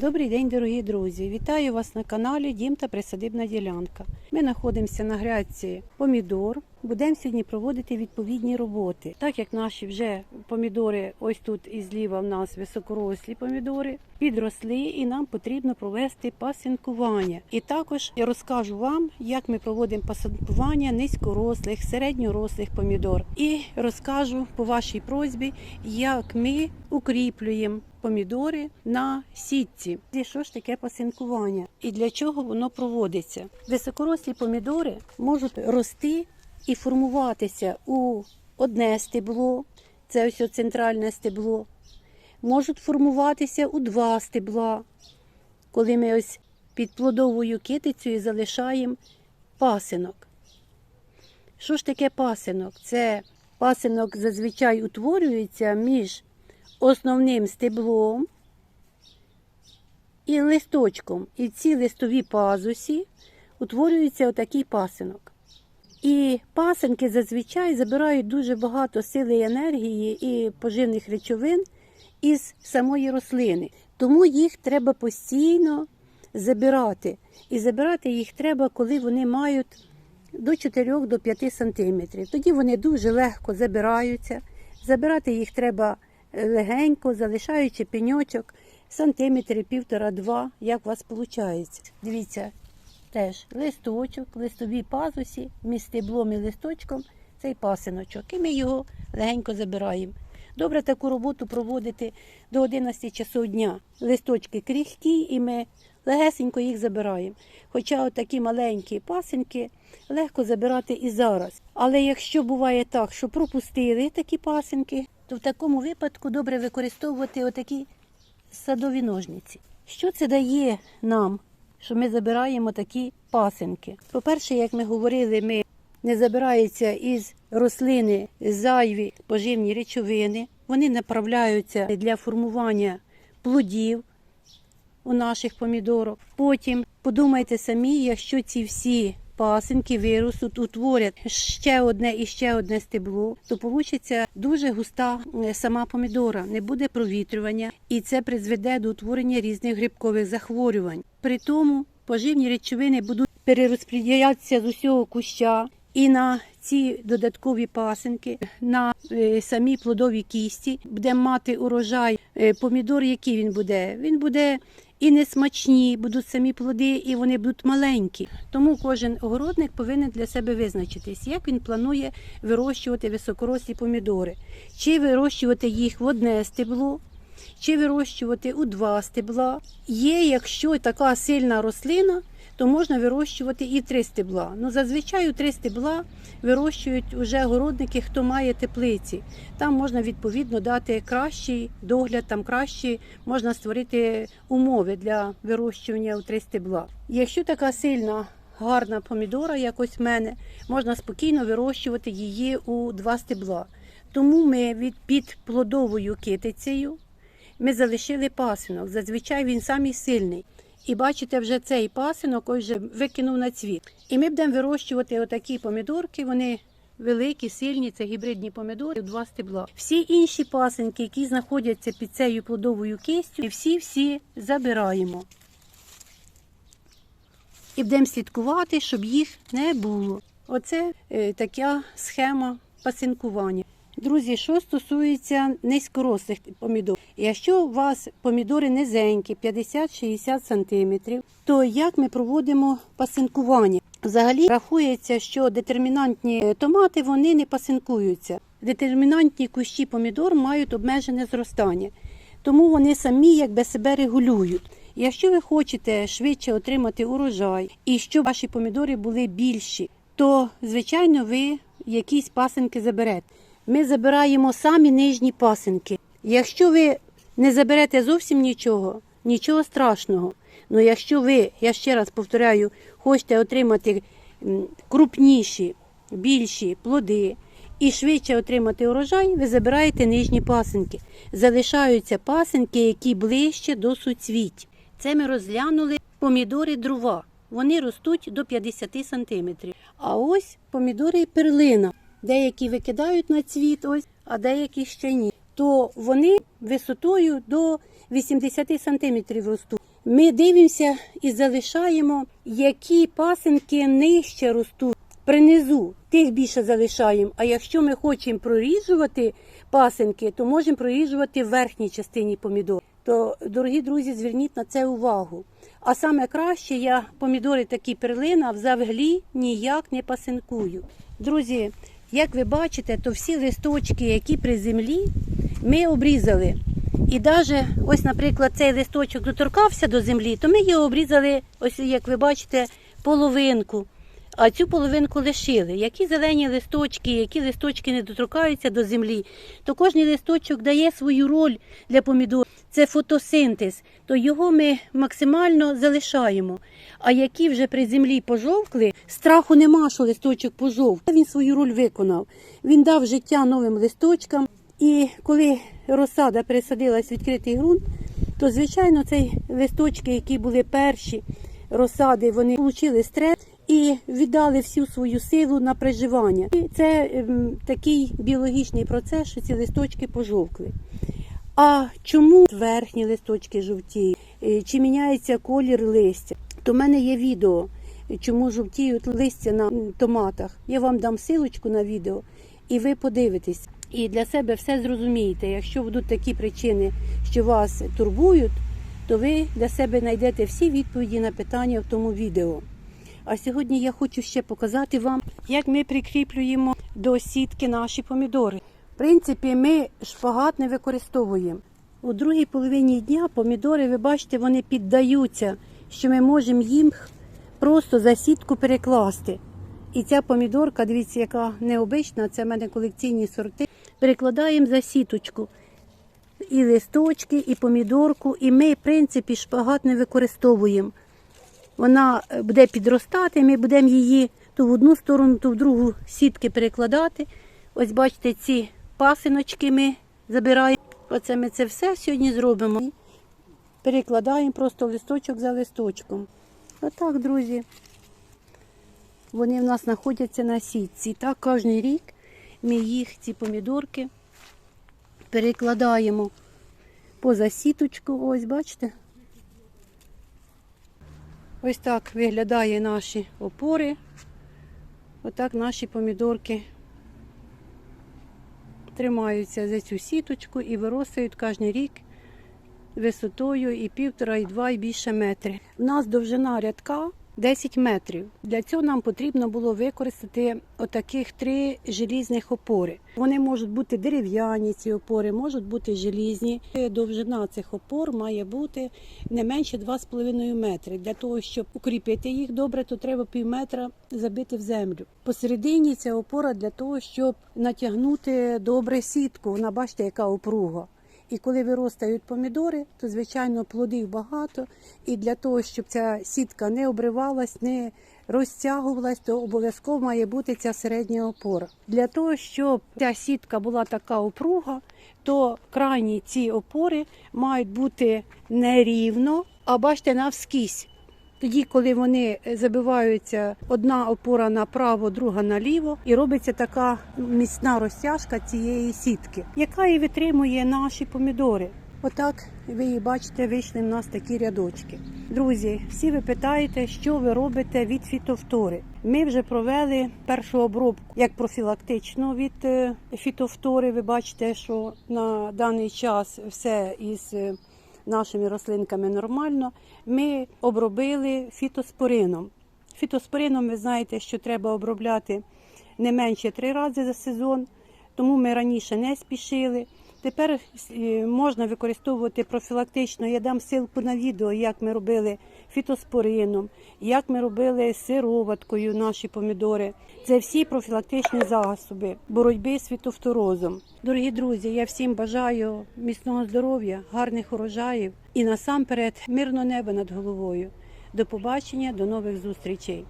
Добрий день, дорогі друзі! Вітаю вас на каналі Дім та Присадибна ділянка. Ми знаходимося на грядці помідор. Будемо сьогодні проводити відповідні роботи. Так як наші вже помідори, ось тут і зліва в нас високорослі помідори, підросли і нам потрібно провести пасинкування. І також я розкажу вам, як ми проводимо пасинкування низькорослих, середньорослих помідор. І розкажу по вашій просьбі, як ми укріплюємо помідори на сітці. І що ж таке пасинкування? І для чого воно проводиться? Високорослі помідори можуть рости і формуватися у одне стебло, це ось центральне стебло, можуть формуватися у два стебла, коли ми ось під плодовою китицею залишаємо пасинок. Що ж таке пасинок? Це пасинок зазвичай утворюється між основним стеблом і листочком. І в цій листовій пазусі утворюється отакий пасинок. І пасинки зазвичай забирають дуже багато сили і енергії і поживних речовин із самої рослини. Тому їх треба постійно забирати. І забирати їх треба, коли вони мають до 4 до 5 сантиметрів. Тоді вони дуже легко забираються. Забирати їх треба легенько, залишаючи пеньочок сантиметрів півтора-два, як у вас виходить. Дивіться, теж листочок, листовій пазусі, між стеблом і листочком цей пасиночок. І ми його легенько забираємо. Добре таку роботу проводити до 11 часов дня. Листочки крихкі, і ми легесенько їх забираємо. Хоча от такі маленькі пасинки легко забирати і зараз. Але якщо буває так, що пропустили такі пасинки, то в такому випадку добре використовувати отакі садові ножниці. Що це дає нам, що ми забираємо такі пасинки? По-перше, як ми говорили, ми не забираються із рослини зайві поживні речовини. Вони направляються для формування плодів у наших помідорах. Потім подумайте самі, якщо ці всі пасинки виростуть, утворять ще одне і ще одне стебло, то вийде дуже густа сама помідора, не буде провітрювання, і це призведе до утворення різних грибкових захворювань. При тому поживні речовини будуть перерозподілятися з усього куща. І на ці додаткові пасинки, на е, самі плодові кісті, будемо мати урожай е, помідор, який він буде. Він буде і не смачні, будуть самі плоди, і вони будуть маленькі. Тому кожен огородник повинен для себе визначитись, як він планує вирощувати високорослі помідори, чи вирощувати їх в одне стебло, чи вирощувати у два стебла. Є, якщо така сильна рослина, то можна вирощувати і три стебла. Ну, зазвичай у три стебла вирощують уже городники, хто має теплиці. Там можна відповідно дати кращий догляд, там кращі можна створити умови для вирощування у три стебла. Якщо така сильна гарна помідора, як ось в мене, можна спокійно вирощувати її у два стебла. Тому ми від під плодовою китицею ми залишили пасинок. Зазвичай він самий сильний. І бачите, вже цей пасинок вже викинув на цвіт. І ми будемо вирощувати отакі помідорки. Вони великі, сильні, це гібридні помідори, два стебла. Всі інші пасинки, які знаходяться під цією плодовою кистю, всі-всі забираємо. І будемо слідкувати, щоб їх не було. Оце е, така схема пасинкування. Друзі, що стосується низькорослих помідор, якщо у вас помідори низенькі, 50-60 см, то як ми проводимо пасинкування? Взагалі рахується, що детермінантні томати вони не пасинкуються. Детермінантні кущі помідор мають обмежене зростання, тому вони самі якби себе регулюють. Якщо ви хочете швидше отримати урожай і щоб ваші помідори були більші, то звичайно ви якісь пасинки заберете. Ми забираємо самі нижні пасинки. Якщо ви не заберете зовсім нічого, нічого страшного. Ну якщо ви, я ще раз повторяю, хочете отримати крупніші, більші плоди і швидше отримати урожай, ви забираєте нижні пасинки. Залишаються пасинки, які ближче до суцвіть. Це ми розглянули помідори дрова. Вони ростуть до 50 см. А ось помідори перлина. Деякі викидають на цвіт, ось, а деякі ще ні. То вони висотою до 80 см ростуть. Ми дивимося і залишаємо, які пасинки нижче ростуть. Принизу тих більше залишаємо. А якщо ми хочемо проріжувати пасинки, то можемо проріжувати в верхній частині помідор. То, дорогі друзі, зверніть на це увагу. А саме краще я помідори такі перлина взагалі ніяк не пасинкую. Друзі, як ви бачите, то всі листочки, які при землі, ми обрізали. І навіть ось, наприклад, цей листочок доторкався до землі, то ми його обрізали, ось як ви бачите, половинку. А цю половинку лишили. Які зелені листочки, які листочки не доторкаються до землі, то кожен листочок дає свою роль для помідор. Це фотосинтез, то його ми максимально залишаємо. А які вже при землі пожовкли, страху нема, що листочок пожовк. Він свою роль виконав. Він дав життя новим листочкам. І коли розсада пересадилась в відкритий ґрунт, то звичайно цей листочки, які були перші розсади, вони отримали стрес і віддали всю свою силу на приживання. І це ем, такий біологічний процес, що ці листочки пожовкли. А чому верхні листочки жовтіють? Е, Чи міняється колір листя? То в мене є відео, чому жовтіють листя на томатах. Я вам дам силочку на відео, і ви подивитесь. І для себе все зрозумієте. Якщо будуть такі причини, що вас турбують, то ви для себе знайдете всі відповіді на питання в тому відео. А сьогодні я хочу ще показати вам, як ми прикріплюємо до сітки наші помідори. Принципі, ми шпагат не використовуємо. У другій половині дня помідори, ви бачите, вони піддаються, що ми можемо їх просто за сітку перекласти. І ця помідорка, дивіться, яка необична, це в мене колекційні сорти. Перекладаємо за сіточку. І листочки, і помідорку, і ми, в принципі, шпагат не використовуємо. Вона е, буде підростати, ми будемо її то в одну сторону, то в другу сітки перекладати. Ось бачите, ці пасиночки ми забираємо. Оце ми це все сьогодні зробимо. Перекладаємо просто листочок за листочком. Отак, друзі. Вони в нас знаходяться на сітці. Так кожен рік ми їх, ці помідорки, перекладаємо поза сіточку. Ось, бачите? Ось так виглядає наші опори. Отак наші помідорки тримаються за цю сіточку і виростають кожен рік висотою і півтора, і два, і більше метри. У нас довжина рядка 10 метрів. Для цього нам потрібно було використати отаких три желізних опори. Вони можуть бути дерев'яні, ці опори, можуть бути желізні. Довжина цих опор має бути не менше 2,5 метри. Для того, щоб укріпити їх добре, то треба пів метра забити в землю. Посередині ця опора для того, щоб натягнути добре сітку. Вона бачите, яка опруга. І коли виростають помідори, то звичайно плодів багато. І для того, щоб ця сітка не обривалась, не розтягувалась, то обов'язково має бути ця середня опора. Для того, щоб ця сітка була така опруга, то крайні ці опори мають бути нерівно, а бачите, навскізь. Тоді, коли вони забиваються одна опора направо, друга наліво, і робиться така міцна розтяжка цієї сітки, яка і витримує наші помідори. Отак ви її бачите, вийшли в нас такі рядочки. Друзі, всі ви питаєте, що ви робите від фітофтори. Ми вже провели першу обробку як профілактичну від е, фітофтори. Ви бачите, що на даний час все із е, нашими рослинками нормально. Ми обробили фітоспорином. Фітоспорином ви знаєте, що треба обробляти не менше три рази за сезон, тому ми раніше не спішили. Тепер е, можна використовувати профілактично. Я дам ссылку на відео, як ми робили фітоспорином, як ми робили сироваткою наші помідори. Це всі профілактичні засоби боротьби з фітофторозом. Дорогі друзі, я всім бажаю міцного здоров'я, гарних урожаїв і насамперед мирного неба над головою. До побачення, до нових зустрічей.